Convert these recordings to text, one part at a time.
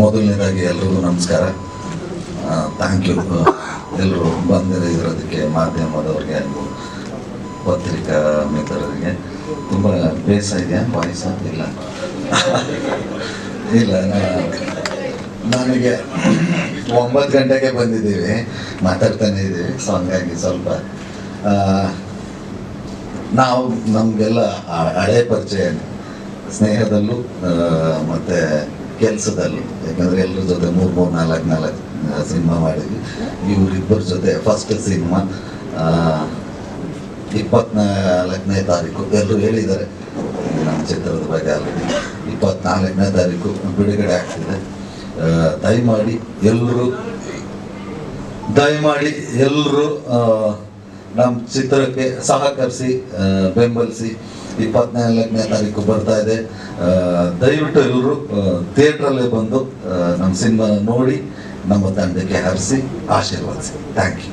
ಮೊದಲನೇದಾಗಿ ಎಲ್ರಿಗೂ ನಮಸ್ಕಾರ. ಥ್ಯಾಂಕ್ ಯು ಎಲ್ಲರೂ ಬಂದಿರೋದಕ್ಕೆ ಮಾಧ್ಯಮದವ್ರಿಗೆ ಹಾಗೂ ಪತ್ರಿಕಾ ಮಿತ್ರರಿಗೆ ತುಂಬ ಬೇಸ ಇದೆ, ವಾಯ್ಸ ಇಲ್ಲ. ಇಲ್ಲ ನನಗೆ ಒಂಬತ್ತು ಗಂಟೆಗೆ ಬಂದಿದ್ದೀವಿ, ಮಾತಾಡ್ತಾನೆ ಇದ್ದೀವಿ ಸೊ ಹಂಗಾಗಿ ಸ್ವಲ್ಪ ನಾವು ನಮಗೆಲ್ಲ ಹಳೆ ಪರಿಚಯ ಸ್ನೇಹದಲ್ಲೂ ಮತ್ತು ಕೆಲಸದಲ್ಲೂ. ಯಾಕಂದ್ರೆ ಎಲ್ಲರ ಜೊತೆ ಮೂರು ಮೂರು, ನಾಲ್ಕು ನಾಲ್ಕು ಸಿನಿಮಾ ಮಾಡಿದ್ವಿ. ಇವರಿಬ್ಬರ ಜೊತೆ ಫಸ್ಟ್ ಸಿನಿಮಾ ಇಪ್ಪತ್ನಾಲ್ಕನೇ ತಾರೀಕು. ಎಲ್ಲರೂ ಹೇಳಿದ್ದಾರೆ, ನಮ್ಮ ಚಿತ್ರದ ಬಗ್ಗೆ ಆಲ್ರೆಡಿ. ಇಪ್ಪತ್ನಾಲ್ಕನೇ ತಾರೀಕು ಬಿಡುಗಡೆ ಆಗ್ತಿದೆ. ದಯಮಾಡಿ ಎಲ್ಲರೂ ದಯಮಾಡಿ ಎಲ್ಲರೂ ನಮ್ಮ ಚಿತ್ರಕ್ಕೆ ಸಹಕರಿಸಿ ಬೆಂಬಲಿಸಿ ಇಪ್ಪತ್ನಾಲ್ಕನೇ ತಾರೀಕು ಬರ್ತಾ ಇದೆ. ದಯವಿಟ್ಟು ಎಲ್ಲರೂ ಥಿಯೇಟ್ರಲ್ಲೇ ಬಂದು ನಮ್ಮ ಸಿನಿಮಾ ನೋಡಿ, ನಮ್ಮ ತಂಡಕ್ಕೆ ಹರಿಸಿ, ಆಶೀರ್ವದಿಸಿ. Thank you.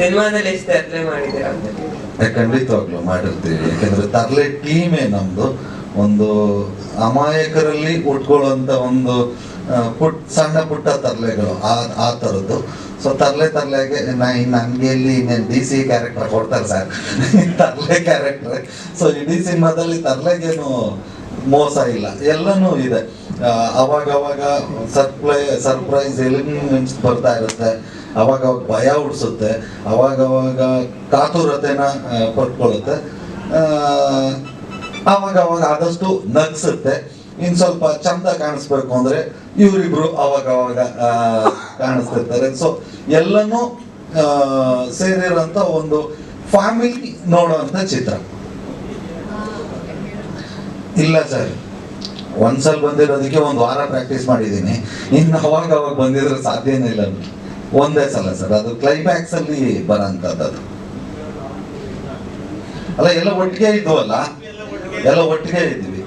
ಸಿನಿಮಾದಲ್ಲಿ ಎಷ್ಟು ಅಪ್ಲೈ ಮಾಡಿದ್ದೀರಾ? ಅಂತ ಖಂಡಿತವಾಗ್ಲೂ ಮಾಡಿರ್ತೀವಿ. ಯಾಕಂದ್ರೆ ತರ್ಲೆ ಟೀಮೇ ನಮ್ದು. ಒಂದು ಅಮಾಯಕರಲ್ಲಿ ಉಟ್ಕೊಳ್ಳುವಂತ ಒಂದು ಪುಟ್, ಸಣ್ಣ ಪುಟ್ಟ ತರಲೆಗಳು ಆ ಆ ಥರದ್ದು ಸೊ ತರ್ಲೆ ತರಲೆಗೆ ನನಗೆ ಇಲ್ಲಿ ಡಿ ಸಿ ಕ್ಯಾರೆಕ್ಟರ್ ಕೊಡ್ತಾರೆ ಸರ್. ತರಲೆ ಕ್ಯಾರೆಕ್ಟರ್ ಸೊ ಇಡೀ ಸಿನಿಮಾದಲ್ಲಿ ತರ್ಲೆಗೇನು ಮೋಸ ಇಲ್ಲ. ಎಲ್ಲನೂ ಇದೆ. ಅವಾಗ ಅವಾಗ ಸರ್ಪ್ರೈ ಸರ್ಪ್ರೈಸ್ ಎಲಿಮೆಂಟ್ಸ್ ಬರ್ತಾ ಇರುತ್ತೆ. ಅವಾಗ ಅವಾಗ ಭಯ ಉಡ್ಸುತ್ತೆ ಅವಾಗ ಅವಾಗ ಕಾತುರತೆನ ಪಡ್ಕೊಳ್ಳುತ್ತೆ ಅವಾಗ ಅವಾಗ ಆದಷ್ಟು ನಗ್ಸುತ್ತೆ. ಇನ್ ಸ್ವಲ್ಪ ಚಂದ ಕಾಣಿಸ್ಬೇಕು ಅಂದ್ರೆ ಇವರಿಬ್ರು ಅವಾಗ ಅವಾಗ ಕಾಣಿಸ್ತಿರ್ತಾರೆ. ಸೊ ಎಲ್ಲನೂ ಸೇರಿರೋಂಥ ಒಂದು ಫ್ಯಾಮಿಲಿ ನೋಡುವಂತ ಚಿತ್ರ. ಇಲ್ಲ ಸರ್ ಒಂದ್ಸಲ ಬಂದಿರೋದಕ್ಕೆ ಒಂದು ವಾರ ಪ್ರಾಕ್ಟೀಸ್ ಮಾಡಿದ್ದೀನಿ. ಇನ್ನು ಅವಾಗ ಅವಾಗ ಬಂದಿದ್ರೆ ಸಾಧ್ಯನೇ ಇಲ್ಲ ಒಂದೇ ಸಲ ಸರ್ ಅದು ಕ್ಲೈಮ್ಯಾಕ್ಸ್ ಅಲ್ಲಿ ಬರೋಂಥದ್ದು ಅದು. ಅಲ್ಲ, ಎಲ್ಲ ಒಟ್ಟಿಗೆ ಇದ್ವಲ್ಲ ಎಲ್ಲ ಒಟ್ಟಿಗೆ ಇದ್ವಿ.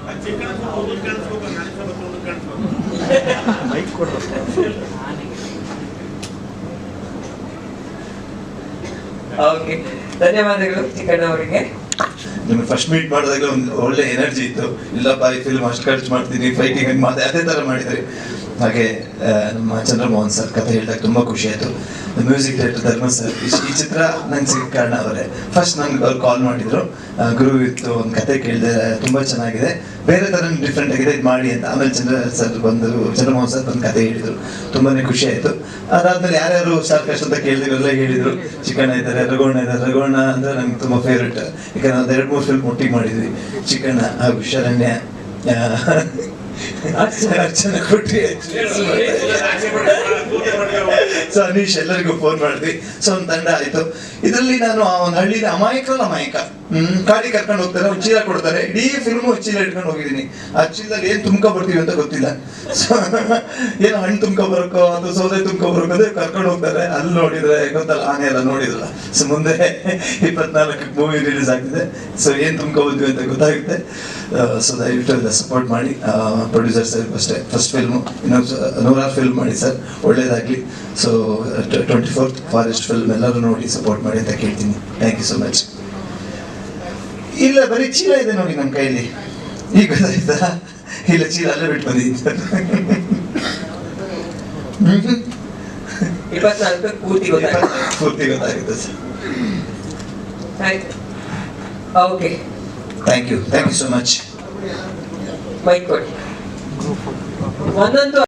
ಓಕೆ ಧನ್ಯವಾದಗಳು ಚಿಕ್ಕಣ್ಣ ಅವರಿಗೆ ನಿಮಗೆ ಫಸ್ಟ್ ಮೀಟ್ ಮಾಡಿದಾಗ ಒಂದು ಒಳ್ಳೆ ಎನರ್ಜಿ ಇತ್ತು. ಇಲ್ಲಪ್ಪ ಈ ಫಿಲ್ಮ್ ಅಷ್ಟು ಖರ್ಚು ಮಾಡ್ತೀನಿ ಫೈಟಿಂಗ್ ಹಂಗೆ ಅದೇ ಥರ ಮಾಡಿದ್ರಿ ಹಾಗೆ ನಮ್ಮ ಚಂದ್ರಮೋಹನ್ ಸರ್ ಕಥೆ ಹೇಳಿದಾಗ ತುಂಬಾ ಖುಷಿ ಆಯಿತು. ಮ್ಯೂಸಿಕ್ ಡೈರೆಕ್ಟರ್ ಧರ್ಮ ಸರ್ ಈ ಚಿತ್ರ ನಂಗೆ ಸಿಕ್ಕ ಕಾರಣ ಅವರೇ. ಫಸ್ಟ್ ನಂಗೆ ಅವ್ರು ಕಾಲ್ ಮಾಡಿದ್ರು. ಗುರು ಇತ್ತು, ಒಂದು ಕತೆ ಕೇಳಿದೆ, ತುಂಬಾ ಚೆನ್ನಾಗಿದೆ. ಬೇರೆ ಥರ ಡಿಫ್ರೆಂಟ್ ಆಗಿದೆ, ಇದು ಮಾಡಿ ಅಂತ. ಆಮೇಲೆ ಚಂದ್ರ ಸರ್ ಬಂದರು ಚಂದ್ರಮೋಹನ್ ಸರ್ ಒಂದು ಕತೆ ಹೇಳಿದ್ರು. ತುಂಬಾನೇ ಖುಷಿ ಆಯಿತು. ಅದಾದ್ಮೇಲೆ ಯಾರ್ಯಾರು ಸ್ಟಾರ್ ಕಷ್ಟ ಅಂತ ಕೇಳಿದ್ರೆಲ್ಲ ಹೇಳಿದ್ರು. ಚಿಕಣ್ಣ ಇದ್ದಾರೆ ರಘೋಣ ಇದ್ದಾರೆ. ರಘೋಣ ಅಂದ್ರೆ ನಂಗೆ ತುಂಬ ಫೇವ್ರೆಟ್ ಯಾಕಂದ್ರೆ ಒಂದು ಎರಡು ಮೂರು ಫಿಲ್ಮ್ ಒಟ್ಟಿಗೆ ಮಾಡಿದ್ವಿ. ಚಿಕಣ್ಣ ಹಾಗೂ ಶರಣ್ಯ. ಅರ್ಚನಾ ಕೊಟ್ಟು ಸೊ ಅನೀಶ್ ಎಲ್ಲರಿಗೂ ಫೋನ್ ಮಾಡಿದ್ವಿ. ಸೊ ಒಂದು ತಂಡ ಆಯ್ತು. ಇದರಲ್ಲಿ ನಾನು ಆ ಒಂದು ಹಳ್ಳಿನ ಅಮಾಯಕಲ್ಲ ಅಮಾಯಕ. ಹ್ಮ್, ಕಾಡಿ ಕರ್ಕೊಂಡು ಹೋಗ್ತಾರೆ ಒಂದು ಚೀಲ ಕೊಡ್ತಾರೆ. ಇಡೀ ಫಿಲ್ಮ್ ಚೀಲ ಇಟ್ಕೊಂಡು ಹೋಗಿದ್ದೀನಿ. ಆ ಚೀಲದಲ್ಲಿ ಏನ್ ತುಂಬ್ಕೊ ಬರ್ತೀವಿ ಅಂತ ಗೊತ್ತಿಲ್ಲ. ಸೊ ಏನು ಹಣ್ಣು ತುಂಬ್ಕೊ ಬರಕೋ ಅದು ಸೌದೆ ತುಂಬ್ಕೊ ಬರಕೋ ಕರ್ಕೊಂಡು ಹೋಗ್ತಾರೆ. ಅಲ್ಲಿ ನೋಡಿದ್ರೆ ಗೊತ್ತಲ್ಲ, ಆನೆ ಎಲ್ಲ ನೋಡಿದ್ರಲ್ಲ. ಸೊ ಮುಂದೆ ಇಪ್ಪತ್ನಾಲ್ಕು ಮೂವಿ ರಿಲೀಸ್ ಆಗ್ತಿದೆ. ಸೊ ಏನ್ ತುಂಬ್ಕೊ ಬಂದ್ವಿ ಅಂತ ಗೊತ್ತಾಗುತ್ತೆ. ಸೊ ದಯವಿಟ್ಟು ಸಪೋರ್ಟ್ ಮಾಡಿ. ಪ್ರೊಡ್ಯೂಸರ್ ಸರ್ ಅಷ್ಟೇ ಫಸ್ಟ್ ಫಿಲ್ಮು ಇನ್ನೊಂದು ನೂರಾರು ಫಿಲ್ಮ್ ಮಾಡಿ ಸರ್ ಒಳ್ಳೇದಾಗಲಿ. So twenty fourth forest film ಎಲ್ಲರೂ ನೋಡಿ ಸಪೋರ್ಟ್ ಮಾಡಿ ಅಂತ ಕೇಳ್ತೀನಿ. ಥ್ಯಾಂಕ್ ಯು ಸೊ ಮಚ್ ಇಲ್ಲ ಬರೀ ಚೀಲ ಇದೆ ನೋಡಿ ನಮ್ಮ ಕೈಯಲ್ಲಿ. ಈಗ ಗೊತ್ತಾಯ್ತಾ? ಇಲ್ಲ ಚೀಲ ಅಲ್ಲೇ ಬಿಟ್ಟು ಬಂದಿದ್ದೀನಿ ಸರ್ ಇಪ್ಪತ್ನಾಲ್ಕು ಪೂರ್ತಿ ಗೊತ್ತಾಯ್ತು. ಪೂರ್ತಿ ಗೊತ್ತಾಗುತ್ತೆ ಸರ್ ಆಯ್ತು. Okay. Thank you thank you so much mike ಕೊಡಿ. 만난다.